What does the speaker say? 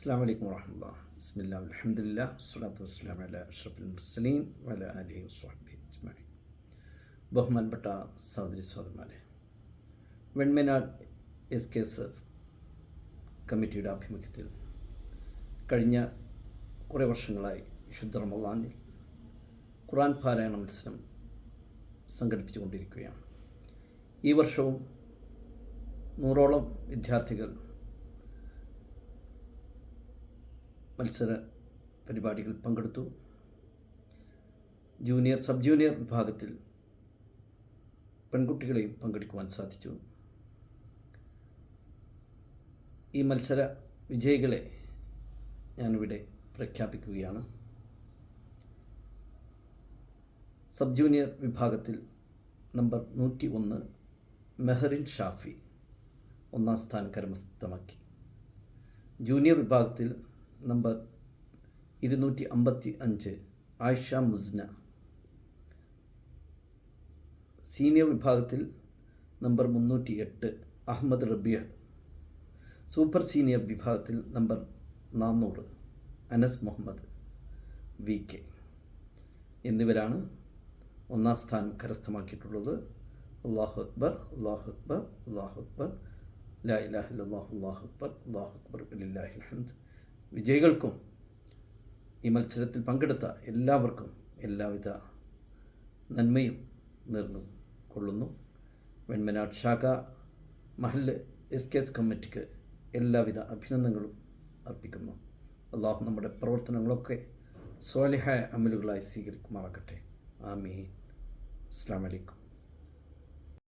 അസ്സാം വലൈക്കും വാഹമുല്ല ബിസ്മില്ലാ അലഹമില്ല സ്വലാത്തു വസ്സലാം അല അഷ്റഫുൽ മുസ്ലിം വല അലി സ്വാഹി അജ്മഈൻ. ബഹുമാൻപ്പെട്ട സഹോദരി സഹോദരന്മാരെ Venmanad S K S F കമ്മിറ്റിയുടെ ആഭിമുഖ്യത്തിൽ കഴിഞ്ഞ കുറേ വർഷങ്ങളായി വിശുദ്ധ റമദാനിൽ ഖുറാൻ പാരായണ മത്സരം സംഘടിപ്പിച്ചുകൊണ്ടിരിക്കുകയാണ്. ഈ വർഷവും നൂറോളം വിദ്യാർത്ഥികൾ മത്സര പരിപാടികൾ പങ്കെടുത്തു. ജൂനിയർ സബ് ജൂനിയർ വിഭാഗത്തിൽ പെൺകുട്ടികളെയും പങ്കെടുക്കുവാൻ സാധിച്ചു. ഈ മത്സര വിജയികളെ ഞാനിവിടെ പ്രഖ്യാപിക്കുകയാണ്. സബ് ജൂനിയർ വിഭാഗത്തിൽ നമ്പർ നൂറ്റി ഒന്ന് മെഹറിൻ ഷാഫി ഒന്നാം സ്ഥാനം കരമസ്ഥമാക്കി ജൂനിയർ വിഭാഗത്തിൽ നമ്പർ ഇരുന്നൂറ്റി അമ്പത്തി അഞ്ച് ആയിഷ മുസ്ന. സീനിയർ വിഭാഗത്തിൽ നമ്പർ മുന്നൂറ്റി എട്ട് അഹമ്മദ് റബിയ. സൂപ്പർ സീനിയർ വിഭാഗത്തിൽ നമ്പർ നാന്നൂറ് അനസ് മുഹമ്മദ് വി കെ. എന്നിവരാണ് ഒന്നാം സ്ഥാനം കരസ്ഥമാക്കിയിട്ടുള്ളത്. അള്ളാഹു അക്ബർ അള്ളാഹു അക്ബർ അള്ളാഹു അക്ബർ ലാ ഇലാഹ ഇല്ലല്ലാഹു അള്ളാഹു അക്ബർ അള്ളാഹു അക്ബർ ഹംദ്. വിജയികൾക്കും ഈ മത്സരത്തിൽ പങ്കെടുത്ത എല്ലാവർക്കും എല്ലാവിധ നന്മയും നേർന്നു കൊള്ളുന്നു. വെൺമനാട് ശാഖ മഹൽ എസ് കെ എസ് കമ്മിറ്റിക്ക് എല്ലാവിധ അഭിനന്ദനങ്ങളും അർപ്പിക്കുന്നു. അള്ളാഹു നമ്മുടെ പ്രവർത്തനങ്ങളൊക്കെ സ്വാലിഹായ അമലുകളായി സ്വീകരിക്കുമാറാകട്ടെ. ആമീൻ. അസ്സാം വലൈക്കും